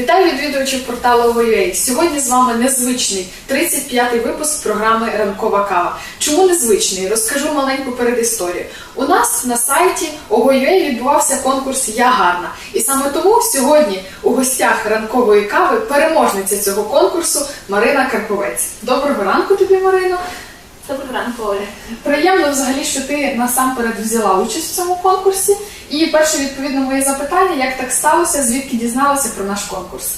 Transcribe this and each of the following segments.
Вітаю відвідувачів порталу Ого.ua. Сьогодні з вами незвичний 35-й випуск програми Ранкова кава. Чому незвичний? Розкажу маленьку передісторію. У нас на сайті Ого.ua відбувався конкурс Я гарна. І саме тому сьогодні у гостях ранкової кави переможниця цього конкурсу Марина Карповець. Доброго ранку тобі, Марино. Доброго ранку, Оля. Приємно взагалі, що ти насамперед взяла участь в цьому конкурсі. І перше відповідно моє запитання, як так сталося, звідки дізналася про наш конкурс?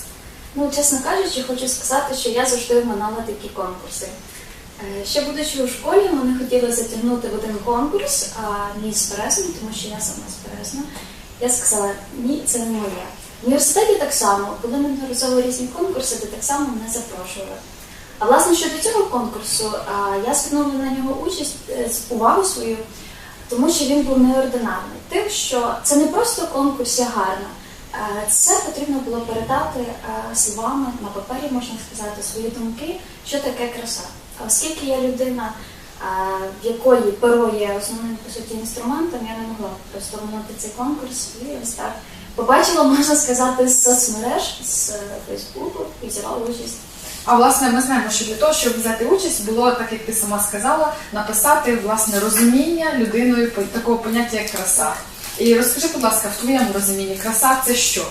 Ну, чесно кажучи, хочу сказати, що я завжди оминала такі конкурси. Е, Ще будучи у школі, мене хотіли затягнути в один конкурс, а мій з Березни, тому що я сама з Березна. Я сказала, ні, це не моє. В університеті так само, були неодноразово різні конкурси, де так само мене запрошували. А власне щодо цього конкурсу, я звернула на нього участь е, з увагу свою, тому що він був неординарний. Тим, що це не просто конкурс «Я гарна. Е, Це потрібно було передати е, словами на папері, можна сказати, свої думки, що таке краса. А оскільки я людина, в якої перо є основним по суті інструментом, я не могла просто минути цей конкурс і ось так побачила, можна сказати, соцмереж, з Фейсбуку і взяла участь. А власне, ми знаємо, що для того, щоб взяти участь, було так, як ти сама сказала, написати власне розуміння людиною такого поняття як краса. І розкажи, будь ласка, в твоєму розумінні краса це що?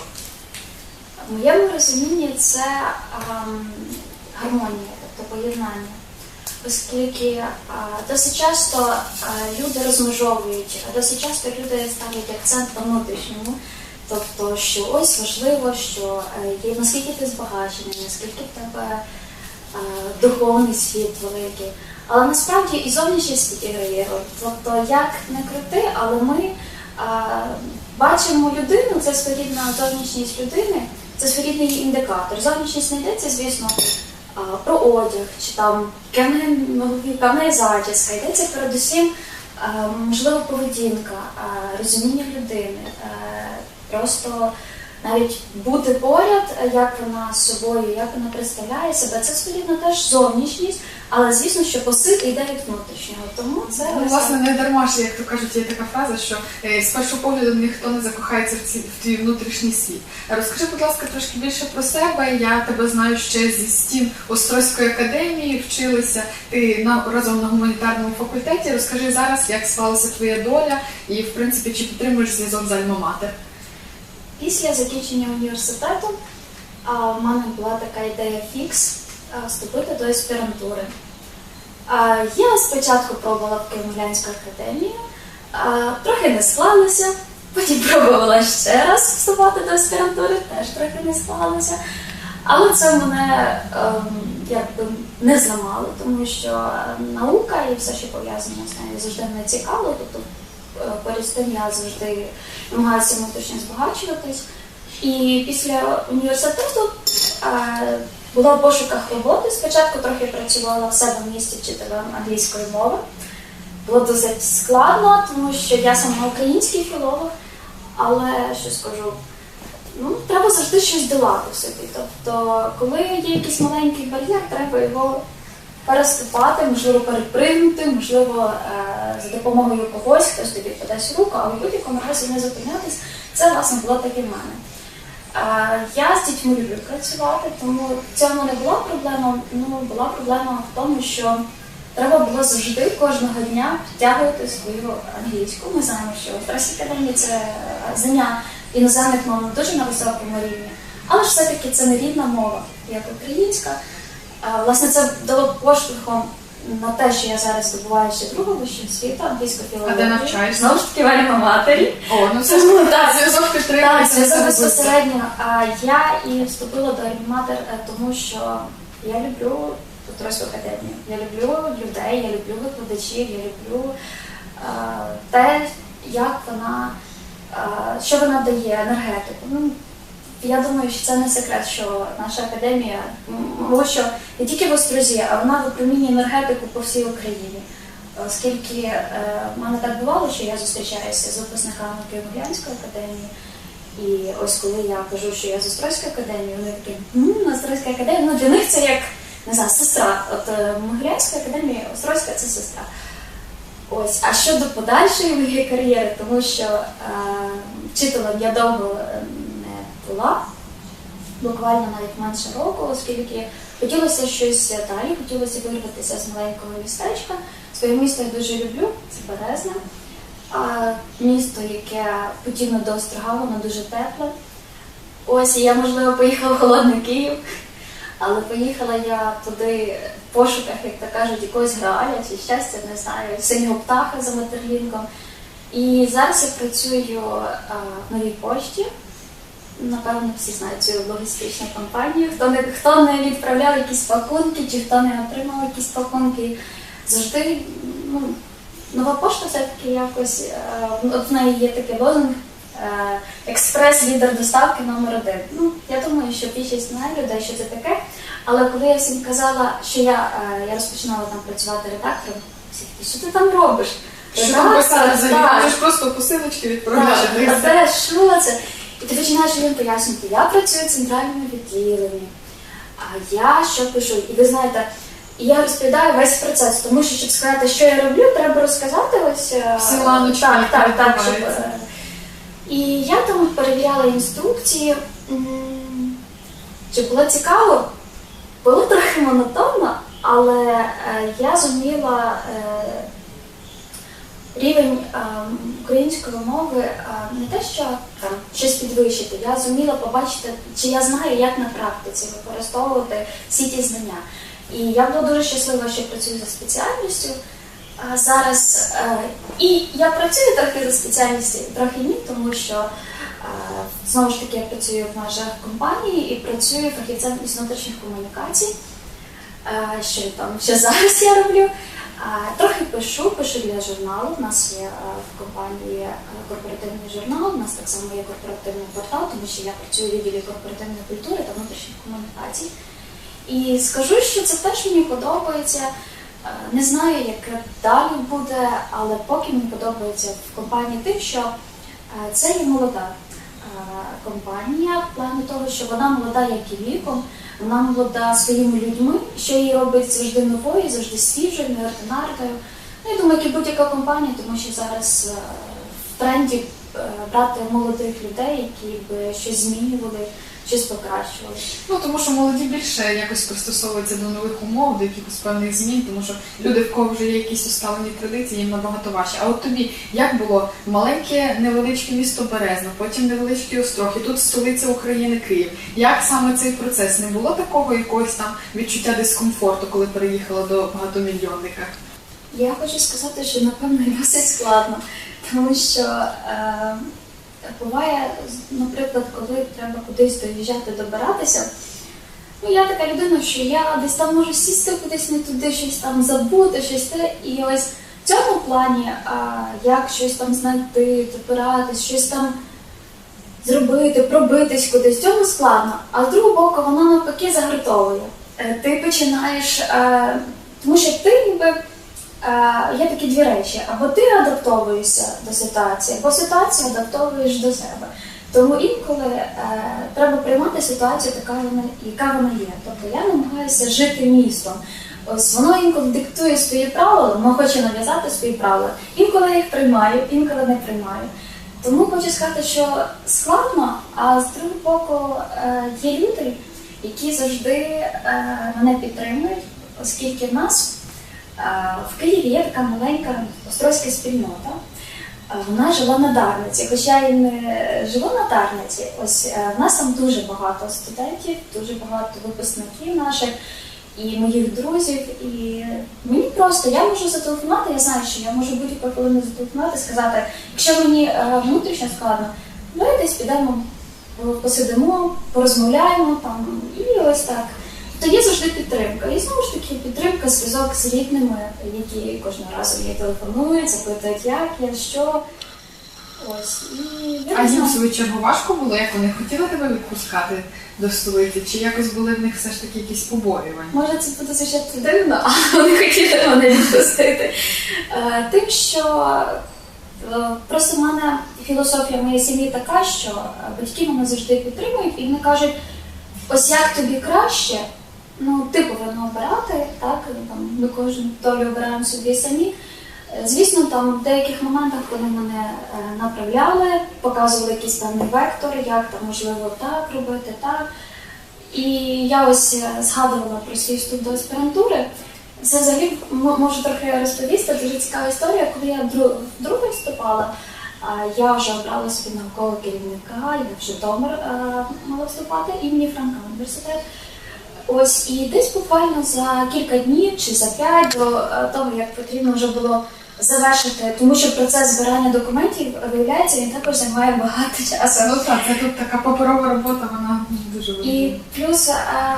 В моєму розумінні це ем, гармонія, тобто поєднання. Оскільки а, досить часто а, люди розмежовують, досить часто люди ставлять акцент на внутрішньому. Тобто, що ось важливо, що е, є наскільки ти збагачений, наскільки в тебе е, духовний світ великий. Але насправді і зовнішній світ іграє роль. Тобто, як не крути, але ми е, бачимо людину, це своєрідна зовнішність людини, це своєрідний її індикатор. Зовнішність не йдеться, звісно, а, про одяг, чи там в неї зачіска. Йдеться передусім, е, можливо, поведінка, е, розуміння людини. е, Просто навіть бути поряд, як вона з собою, як вона представляє себе, це своєрідна теж зовнішність, але звісно, що посил йде від внутрішнього. Тому це Ну, власне, не дарма ж, як то кажуть, є така фраза, що е, з першого погляду ніхто не закохається в, ці, в твій внутрішній світ. Розкажи, будь ласка, трошки більше про себе. Я тебе знаю ще зі стін Острозької академії, вчилися ти на разом на гуманітарному факультеті. Розкажи зараз, як склалася твоя доля, і в принципі чи підтримуєш зв'язок з Альма-Матер? Після закінчення університету в мене була така ідея фікс вступити до аспірантури. Я спочатку пробувала в Києво-Могилянську академію, трохи не склалося, потім пробувала ще раз вступати до аспірантури, теж трохи не склалося. Але це мене ем, якби не зламало, тому що е, наука і все, що пов'язано з нею, завжди мене цікаво. Тобто поряд з тим я завжди намагаюся внутрішньо збагачуватись. І після університету е, була в пошуках роботи. Спочатку трохи працювала в себе в місті вчителем англійської мови. Було досить складно, тому що я сама український філолог, але що скажу, ну, треба завжди щось долати собі. Тобто, коли є якийсь маленький бар'єр, треба його переступати, можливо, перепригнути, можливо, е, за допомогою когось, хтось тобі подасть руку, але в будь-якому разі не зупинятись. Це, власне, було так і в мене. Е, Я з дітьми люблю працювати, тому в цьому не була проблема. Ну, була проблема в тому, що треба було завжди кожного дня підтягувати свою англійську. Ми знаємо, що в це знання іноземних мов дуже на високому рівні, але ж все-таки це не рідна мова, як українська. Е, Власне, це дало поштовхом на те, що я зараз здобуваю ще другу вищу освіту, англійську філологію. А де навчаєшся? Знову ж таки в альма-матері. О, ну все ж так. зв'язок Так, зв'язок це безпосередньо. А я і вступила до Альматер, тому що я люблю Петровську академію. Я люблю людей, я люблю викладачів, я люблю е, те, як вона, е, що вона дає, енергетику. Ну, я думаю, що це не секрет, що наша академія, тому що не тільки в Острозі, а вона випромінює енергетику по всій Україні. Оскільки е, в мене так бувало, що я зустрічаюся з випускниками Києво-Могилянської академії, і ось коли я кажу, що я з Острозької академії, вони такі, «М, Острозька академія, ну для них це як не знаю, сестра. От е, Могилянська академія, Острозька це сестра. Ось, а щодо подальшої моєї кар'єри, тому що е, вчителем я довго е, була. буквально навіть менше року, оскільки хотілося щось далі, хотілося вирватися з маленького містечка. Своє місто я дуже люблю, це Березне. А місто, яке подібно до Острога, воно дуже тепле. Ось я, можливо, поїхала в холодний Київ, але поїхала я туди в пошуках, як то кажуть, якогось граля чи щастя, не знаю, синього птаха за Матерлінком. І зараз я працюю а, в новій пошті. Напевно, всі знають цю логістичну компанію. Хто не, хто не відправляв якісь пакунки, чи хто не отримав якісь пакунки, завжди ну, нова пошта все-таки якось. е, От в неї є такий лозунг е, експрес-лідер доставки номер один. Ну, я думаю, що більшість знає людей, що це таке. Але коли я всім казала, що я, е, я розпочинала там працювати редактором, всі такі, що ти там робиш? Що Редактор, взагалі? Ти ж просто посилочки відправляєш. Де що це? І ти починаєш їм пояснювати, я працюю в центральному відділенні, а я що пишу. І ви знаєте, і я розповідаю весь процес, тому що, щоб сказати, що я роблю, треба розказати ось е, так, так, так, щоб, е, І я там перевіряла інструкції. Чи було цікаво? Було трохи монотонно, але е, я зуміла рівень української мови не те, що там щось підвищити. Я зуміла побачити, чи я знаю, як на практиці використовувати всі ті знання. І я була дуже щаслива, що працюю за спеціальністю. А зараз е, і я працюю трохи за спеціальністю, трохи ні, тому що знову ж таки я працюю в межах компанії і працюю фахівцем із внутрішніх комунікацій. Е, Що там ще зараз я роблю? Трохи пишу, пишу для журналу. У нас є е, в компанії е, корпоративний журнал, у нас так само є корпоративний портал, тому що я працюю в відділі корпоративної культури та внутрішніх комунікацій. І скажу, що це теж мені подобається. Е, Не знаю, як далі буде, але поки мені подобається в компанії тим, що це є молода компанія в плані того, що вона молода як і віком, вона молода своїми людьми, що її робить завжди новою, завжди свіжою, неординарною. Ну, я думаю, як і будь-яка компанія, тому що зараз е, в тренді е, брати молодих людей, які б щось змінювали, щось покращували. Ну тому що молоді більше якось пристосовуються до нових умов, до якихось певних змін, тому що люди, в кого вже є якісь усталені традиції, їм набагато важче. А от тобі як було маленьке невеличке місто Березно, потім невеличкий острог, і тут столиця України Київ. Як саме цей процес? Не було такого якогось там відчуття дискомфорту, коли переїхала до багатомільйонника? Я хочу сказати, що напевно досить складно, тому що е, буває, наприклад, коли треба кудись доїжджати, добиратися. Ну, я така людина, що я десь там можу сісти кудись не туди, щось там забути, щось те. І ось в цьому плані, а, як щось там знайти, добиратись, щось там зробити, пробитись кудись, в цьому складно. А з другого боку, воно навпаки загартовує. Е, Ти починаєш, е, тому що ти ніби є такі дві речі: або ти адаптовуєшся до ситуації, або ситуацію адаптовуєш до себе. Тому інколи е, треба приймати ситуацію, така вона, яка вона є. Тобто я намагаюся жити містом. Ось воно інколи диктує свої правила, воно хоче нав'язати свої правила. Інколи я їх приймаю, інколи не приймаю. Тому хочу сказати, що складно, а з другого боку е, є люди, які завжди е, мене підтримують, оскільки в нас е, в Києві є така маленька острозька спільнота. Е, Вона жила на Дарниці, хоча і не жила на Дарниці. Ось е, в нас там дуже багато студентів, дуже багато випускників наших і моїх друзів. І мені просто я можу зателефонувати, я знаю, що я можу будь-яку хвилину зателефонувати, сказати, якщо мені е, внутрішньо складно, давай десь підемо, е, посидимо, порозмовляємо там, і ось так. То є завжди підтримка. І знову ж таки підтримка, зв'язок з рідними, які кожного разу мені телефонують, запитують, як я, що. Ось. І я А їм в свою чергу важко було, як вони хотіли тебе відпускати до столиці, чи якось були в них все ж таки якісь побоювання? Може, це буде звучати дивно, але вони хотіли мене відпустити. Е, Тим, що е, просто в мене філософія моєї сім'ї така, що е, батьки мене завжди підтримують і вони кажуть, ось як тобі краще, ну ти повинна обирати, так, там ми кожну долю обираємо собі самі. Е, Звісно, там в деяких моментах вони мене е, направляли, показували якийсь певний вектор, як там можливо так робити, так. І я ось е, згадувала про свій вступ до аспірантури. Це взагалі можу трохи розповісти. Дуже цікава історія. Коли я дру- вдруге вступала, я вже обрала собі наукового керівника, я в Житомир е, мала вступати імені Франка університет. Ось і десь буквально за кілька днів чи за п'ять до е, того, як потрібно вже було завершити, тому що процес збирання документів виявляється, він також займає багато часу. Ну так, це тут така паперова робота, вона дуже важлива. І плюс е,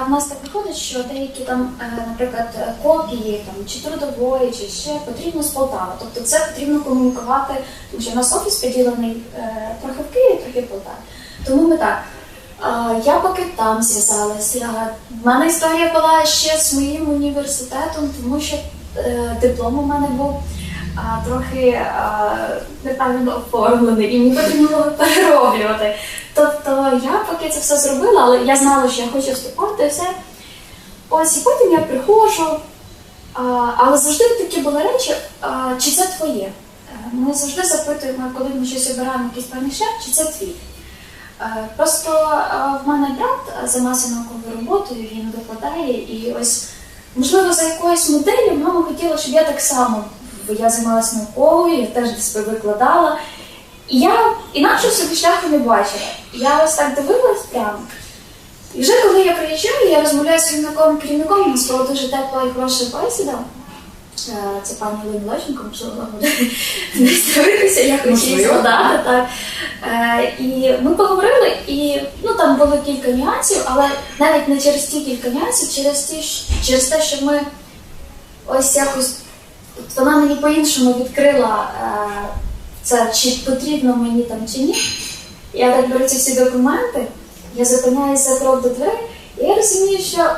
в нас так виходить, що деякі там, е, наприклад, копії там чи трудової, чи ще потрібно з Полтави. Тобто це потрібно комунікувати, тому що у нас офіс поділений трохи в Києві, трохи в Полтаві. Тому ми так. Я поки там зв'язалася. В мене історія була ще з моїм університетом, тому що е, диплом у мене був трохи неправильно оформлений, і мені потрібно було перероблювати. Тобто я поки це все зробила, але я знала, що я хочу вступати, і все. Ось і потім я приходжу. Але завжди такі були речі, чи це твоє. Е, Ми завжди запитуємо, коли ми щось обираємо якийсь певний шлях, чи це твій. Е, Просто е, в мене брат займався науковою роботою, він викладає, і ось, можливо, за якоюсь моделлю мама хотіла, щоб я так само, я займалася науковою, я теж десь викладала. І я інакше собі шляху не бачила. Я ось так дивилась прямо. І вже коли я приїжджаю, я розмовляю своїм науковим керівником, у нас була дуже тепла і хороша бесіда. Е, Це пані Олена Лещенко, можливо, вона буде десь дивитися, я хочу її згадати. Так. Е, І ми поговорили, і ну, там було кілька нюансів, але навіть не через ті кілька нюансів, через, ті, через те, що ми ось якось от вона мені по-іншому відкрила е, це, чи потрібно мені там чи ні. Я так беру ці всі документи, я зупиняюся за крок до дверей, і я розумію, що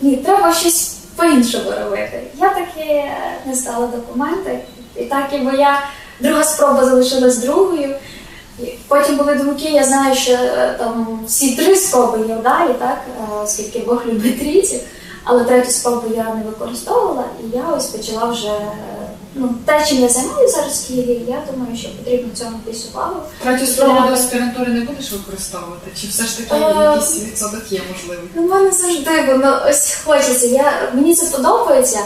ні, треба щось по-іншому робити. Я таки е, не стала документи, і так і моя друга спроба залишилась другою. Потім були думки, я знаю, що е, там всі три спроби я вдалі, так, скільки оскільки Бог любить трійців, але третю спробу я не використовувала, і я ось почала вже е, ну, те, чим я займаюся зараз в Києві, я думаю, що потрібно цьому якусь увагу. Третю спробу Я- до аспірантури не будеш використовувати? Чи все ж таки Е, якийсь відсоток є можливий? У мене завжди воно ось хочеться. Я, мені це подобається.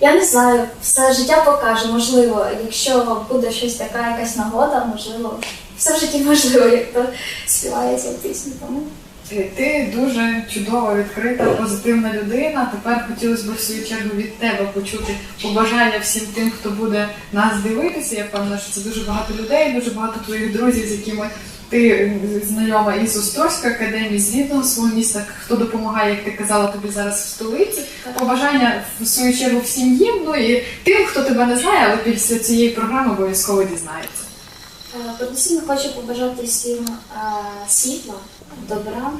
Я не знаю, все життя покаже, можливо, якщо буде щось така, якась нагода, можливо, все в житті можливо, як то співається в пісні. Тому Ти дуже чудова, відкрита, позитивна людина. Тепер хотілося б в свою чергу від тебе почути побажання всім тим, хто буде нас дивитися. Я впевнена, що це дуже багато людей, дуже багато твоїх друзів, з якими ти е, знайома із Острозької академії, з рідного свого міста, хто допомагає, як ти казала, тобі зараз в столиці. Побажання в свою чергу всім їм, ну і тим, хто тебе не знає, але після цієї програми обов'язково дізнається. е, передусім хочу побажати всім е, світла, добра,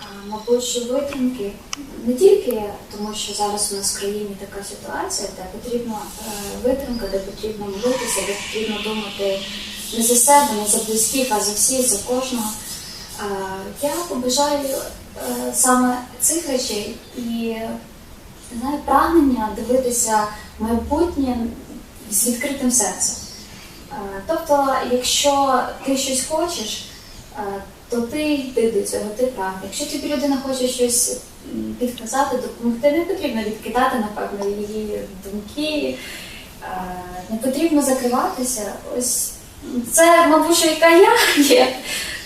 е, мабуть, витримки. Не тільки тому, що зараз у нас в країні така ситуація, де потрібна е, витримка, де потрібно молитися, де потрібно думати не за себе, не за близьких, а за всіх, за кожного. Е, Я побажаю саме цих речей і знаю, прагнення дивитися майбутнє з відкритим серцем. Тобто, якщо ти щось хочеш, то ти йди до цього, ти прагни. Якщо тобі людина хоче щось підказати, допомогти, не потрібно відкидати, напевно, її думки, не потрібно закриватися. Ось це, мабуть, що яка я є.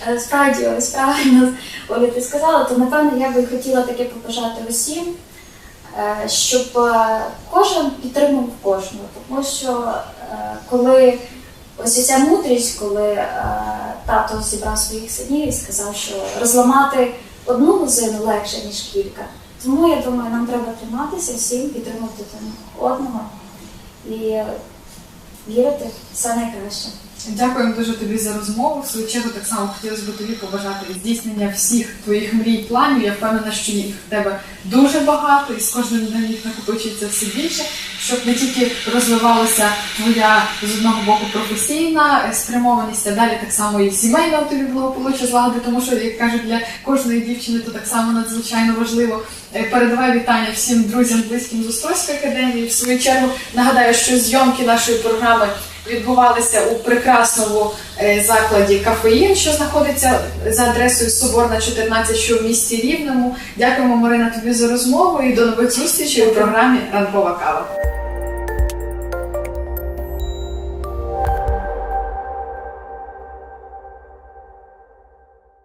Е, Справді, ось правильно Оля, ти сказала, то напевно я би хотіла таке побажати усім, е, щоб е, кожен підтримував кожного. Тому що коли ось ця мудрість, коли тато зібрав своїх синів і сказав, що розламати одну лозину легше, ніж кілька. Тому я думаю, нам треба триматися всім, підтримувати одного і вірити все найкраще. Дякуємо дуже тобі за розмову. В свою чергу так само хотілося б тобі побажати здійснення всіх твоїх мрій планів. Я впевнена, що їх в тебе дуже багато, і з кожним днем їх накопичується все більше, щоб не тільки розвивалася твоя з одного боку професійна спрямованість, а далі так само і сімейна у тобі благополуччя злагоди, тому що, як кажуть, для кожної дівчини то так само надзвичайно важливо. Е, Передавай вітання всім друзям, близьким з Острозької академії. В свою чергу нагадаю, що зйомки нашої програми відбувалися у прекрасному е, закладі кафеїн, що знаходиться за адресою Соборна 14, що в місті Рівному. Дякуємо, Марина, тобі за розмову і до нових зустрічей у програмі Ранкова кава.